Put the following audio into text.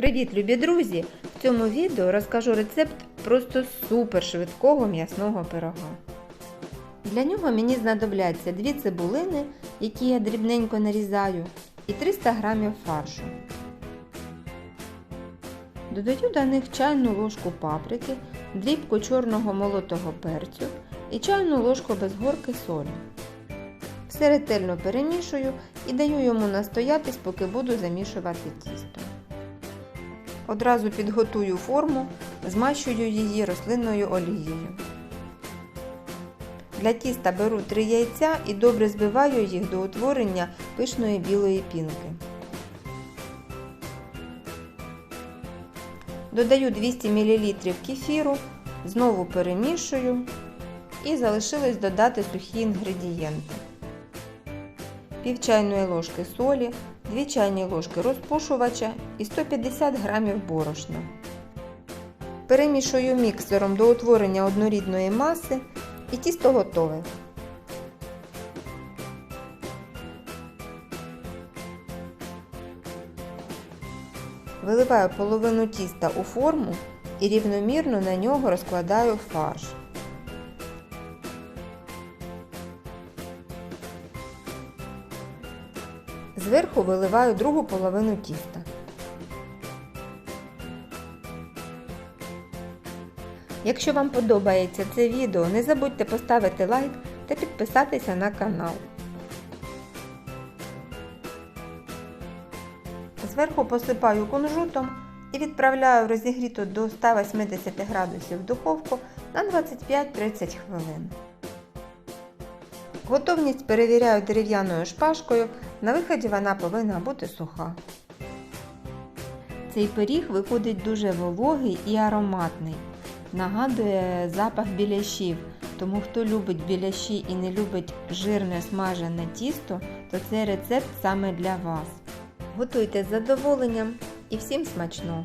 Привіт, любі друзі! В цьому відео розкажу рецепт просто супер швидкого м'ясного пирога. Для нього мені знадобляться дві цибулини, які я дрібненько нарізаю, і 300 г фаршу. Додаю до них чайну ложку паприки, дрібку чорного молотого перцю і чайну ложку без горки солі. Все ретельно перемішую і даю йому настоятись, поки буду замішувати тісто. Одразу підготую форму, змащую її рослинною олією. Для тіста беру 3 яйця і добре збиваю їх до утворення пишної білої пінки. Додаю 200 мл кефіру, знову перемішую і залишилось додати сухі інгредієнти. Пів чайної ложки солі, 2 чайні ложки розпушувача і 150 г борошна. Перемішую міксером до утворення однорідної маси і тісто готове. Виливаю половину тіста у форму і рівномірно на нього розкладаю фарш. Зверху виливаю другу половину тіста. Якщо вам подобається це відео, не забудьте поставити лайк та підписатися на канал. Зверху посипаю кунжутом і відправляю в розігріту до 180 градусів духовку на 25-30 хвилин. Готовність перевіряю дерев'яною шпажкою, на виході вона повинна бути суха. Цей пиріг виходить дуже вологий і ароматний. Нагадує запах біляшів, тому хто любить біляші і не любить жирне смажене тісто, то цей рецепт саме для вас. Готуйте з задоволенням і всім смачного!